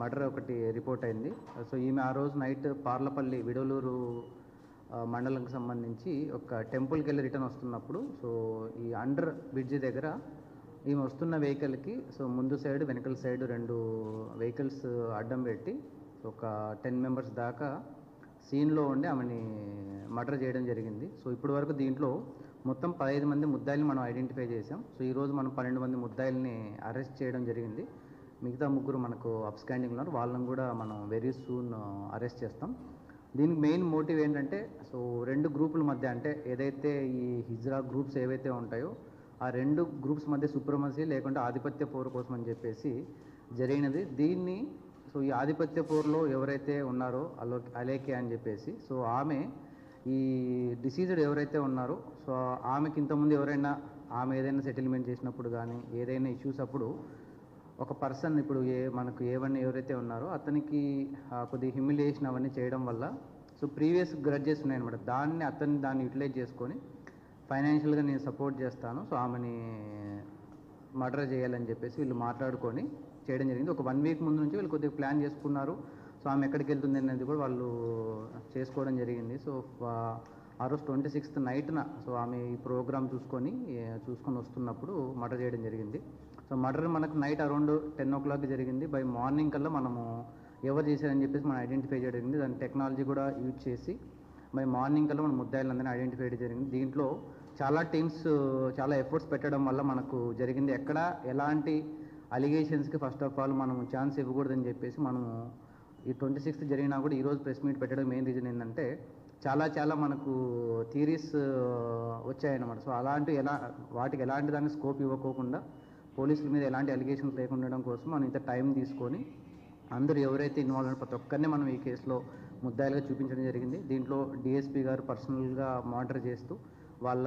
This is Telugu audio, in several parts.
మర్డర్ ఒకటి రిపోర్ట్ అయింది. సో ఈమె ఆ రోజు నైట్ పార్లపల్లి విడోలూరు మండలంకి సంబంధించి ఒక టెంపుల్కి వెళ్ళి రిటర్న్ వస్తున్నప్పుడు సో ఈ అండర్ బ్రిడ్జ్ దగ్గర ఈమె వస్తున్న వెహికల్కి సో ముందు సైడ్ వెనకల సైడ్ రెండు వెహికల్స్ అడ్డం పెట్టి ఒక టెన్ మెంబర్స్ దాకా సీన్లో ఉండి ఆమెని మర్డర్ చేయడం జరిగింది. సో ఇప్పటి వరకు దీంట్లో మొత్తం పదహైదు మంది ముద్దాయిల్ని మనం ఐడెంటిఫై చేసాం సో ఈరోజు మనం పన్నెండు మంది ముద్దాయిల్ని అరెస్ట్ చేయడం జరిగింది. మిగతా ముగ్గురు మనకు అప్స్కాండింగ్ ఉన్నారు. వాళ్ళని కూడా మనం వెరీ సూన్ అరెస్ట్ చేస్తాం. దీనికి మెయిన్ మోటివ్ ఏంటంటే సో రెండు గ్రూపుల మధ్య అంటే ఏదైతే ఈ హిజ్రా గ్రూప్స్ ఏవైతే ఉంటాయో ఆ రెండు గ్రూప్స్ మధ్య సుప్రమసీ లేకుంటే ఆధిపత్య పోరు కోసం అని చెప్పేసి జరిగినది. దీన్ని సో ఈ ఆధిపత్య పోరులో ఎవరైతే ఉన్నారో అలో అలేకే అని చెప్పేసి సో ఆమె ఈ డిసీజ్డ్ ఎవరైతే ఉన్నారో సో ఆమెకి ఇంతకుముందు ఎవరైనా ఆమె ఏదైనా సెటిల్మెంట్ చేసినప్పుడు కానీ ఏదైనా ఇష్యూస్ అప్పుడు ఒక పర్సన్ ఇప్పుడు ఏ మనకు ఏవన్నీ ఎవరైతే ఉన్నారో అతనికి కొద్దిగా హ్యూమిలియేషన్ అవన్నీ చేయడం వల్ల సో ప్రీవియస్ గ్రడ్జెస్ ఉన్నాయన్నమాట. దాన్ని అతన్ని దాన్ని యూటిలైజ్ చేసుకొని ఫైనాన్షియల్గా నేను సపోర్ట్ చేస్తాను సో ఆమెని మర్డర్ చేయాలని చెప్పేసి వీళ్ళు మాట్లాడుకొని చేయడం జరిగింది. ఒక వన్ వీక్ ముందు నుంచి వీళ్ళు కొద్దిగా ప్లాన్ చేసుకున్నారు. సో ఆమె ఎక్కడికి వెళ్తుంది అనేది కూడా వాళ్ళు చేసుకోవడం జరిగింది. సో ఆ- రోజు ట్వంటీ సిక్స్త్ నైట్న సో ఆమె ఈ ప్రోగ్రామ్ చూసుకొని చూసుకొని వస్తున్నప్పుడు మర్డర్ చేయడం జరిగింది. సో మర్డర్ మనకు night around ten o'clock జరిగింది. బై మార్నింగ్ కల్లా మనము ఎవరు చేశారని చెప్పేసి మనం ఐడెంటిఫై చేయడం జరిగింది. దాని టెక్నాలజీ కూడా యూజ్ చేసి బై మార్నింగ్ కల్లా మనం ముద్దాయిలందరినీ ఐడెంటిఫై చేయడం జరిగింది. దీంట్లో చాలా టీమ్స్ చాలా ఎఫర్ట్స్ పెట్టడం వల్ల మనకు జరిగింది. ఎక్కడ ఎలాంటి అలిగేషన్స్కి ఫస్ట్ ఆఫ్ ఆల్ మనం ఛాన్స్ ఇవ్వకూడదని చెప్పేసి మనము ఈ ట్వంటీ సిక్స్త్ జరిగినా కూడా ఈరోజు ప్రెస్ మీట్ పెట్టడం మెయిన్ రీజన్ ఏంటంటే చాలా చాలా మనకు థీరీస్ వచ్చాయన్నమాట. సో అలాంటి ఎలా వాటికి ఎలాంటి దానికి స్కోప్ ఇవ్వకోకుండా పోలీసుల మీద ఎలాంటి అలిగేషన్స్ లేకుండా ఉండడం కోసం మనం ఇంత టైం తీసుకొని అందరూ ఎవరైతే ఇన్వాల్వ్ అయిన ప్రతి ఒక్కరిని మనం ఈ కేసులో ముద్దాయిలుగా చూపించడం జరిగింది. దీంట్లో డిఎస్పీ గారు పర్సనల్గా మానిటర్ చేస్తూ వాళ్ళ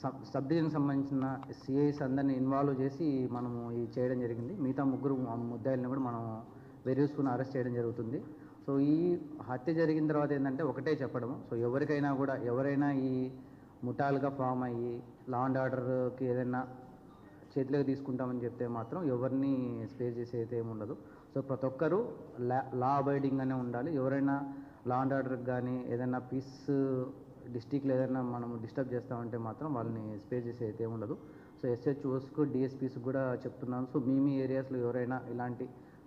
సబ్ సబ్ డివిజన్కి సంబంధించిన సిఐస్ అందరిని ఇన్వాల్వ్ చేసి మనము ఈ చేయడం జరిగింది. మిగతా ముగ్గురు ముద్దాయిలను కూడా మనం వెరియూసుకుని అరెస్ట్ చేయడం జరుగుతుంది. సో ఈ హత్య జరిగిన తర్వాత ఏంటంటే ఒకటే చెప్పడం సో ఎవరికైనా కూడా ఎవరైనా ఈ ముఠాలుగా ఫామ్ అయ్యి లా అండ్ ఆర్డర్కి ఏదైనా చేతిలోకి తీసుకుంటామని చెప్తే మాత్రం ఎవరిని స్పేస్ చేసే అయితే ఏమి ఉండదు. సో ప్రతి ఒక్కరూ లా లా అబైడింగ్గానే ఉండాలి. ఎవరైనా లా అండ్ ఆర్డర్కి కానీ ఏదైనా పీస్ డిస్టిక్లో ఏదైనా మనం డిస్టర్బ్ చేస్తామంటే మాత్రం వాళ్ళని స్పేస్ చేసే అయితే ఏమి ఉండదు. సో ఎస్హెచ్ఓస్కు డిఎస్పీస్కి కూడా చెప్తున్నాను. సో మీ మీ ఏరియాస్లో ఎవరైనా ఇలాంటి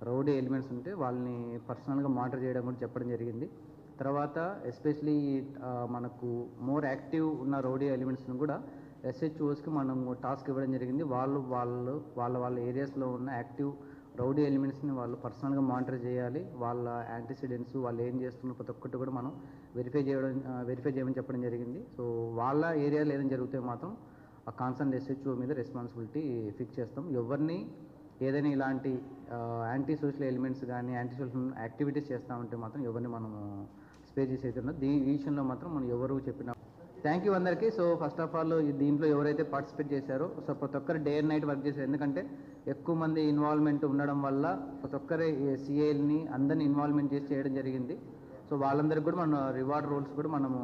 రౌడీ ఎలిమెంట్స్ ఉంటే వాళ్ళని పర్సనల్గా మానిటర్ చేయడం కూడా చెప్పడం జరిగింది. తర్వాత ఎస్పెషలీ మనకు మోర్ యాక్టివ్ ఉన్న రౌడీ ఎలిమెంట్స్ని కూడా ఎస్హెచ్ఓస్కి మనం టాస్క్ ఇవ్వడం జరిగింది. వాళ్ళు వాళ్ళు వాళ్ళ వాళ్ళ ఏరియాస్లో ఉన్న యాక్టివ్ రౌడీ ఎలిమెంట్స్ని వాళ్ళు పర్సనల్గా మానిటర్ చేయాలి. వాళ్ళ యాంటీసిడెంట్స్ వాళ్ళు ఏం చేస్తున్నారు ప్రతి ఒక్కటి కూడా మనం వెరిఫై చేయడం వెరిఫై చేయమని చెప్పడం జరిగింది. సో వాళ్ళ ఏరియాలో ఏదైనా జరిగితే మాత్రం ఆ కాన్సర్న్ ఎస్హెచ్ఓ మీద రెస్పాన్సిబిలిటీ ఫిక్స్ చేస్తాం. ఎవరిని ఏదైనా ఇలాంటి యాంటీ సోషల్ ఎలిమెంట్స్ కానీ యాంటీ సోషల్ యాక్టివిటీస్ చేస్తామంటే మాత్రం ఎవరిని మనము స్పేస్ చేసి అయితే ఉన్నది. ఈ విషయంలో మాత్రం మనం ఎవరు చెప్పిన థ్యాంక్ యూ అందరికీ. సో ఫస్ట్ ఆఫ్ ఆల్ దీంట్లో ఎవరైతే పార్టిసిపేట్ చేశారో సో ప్రతి ఒక్కరు డే అండ్ నైట్ వర్క్ చేశారు. ఎందుకంటే ఎక్కువ మంది ఇన్వాల్వ్మెంట్ ఉండడం వల్ల ప్రతి ఒక్కరి సిఐల్ని అందరిని ఇన్వాల్వ్మెంట్ చేసి చేయడం జరిగింది. సో వాళ్ళందరికీ కూడా మన రివార్డ్ రూల్స్ కూడా మనము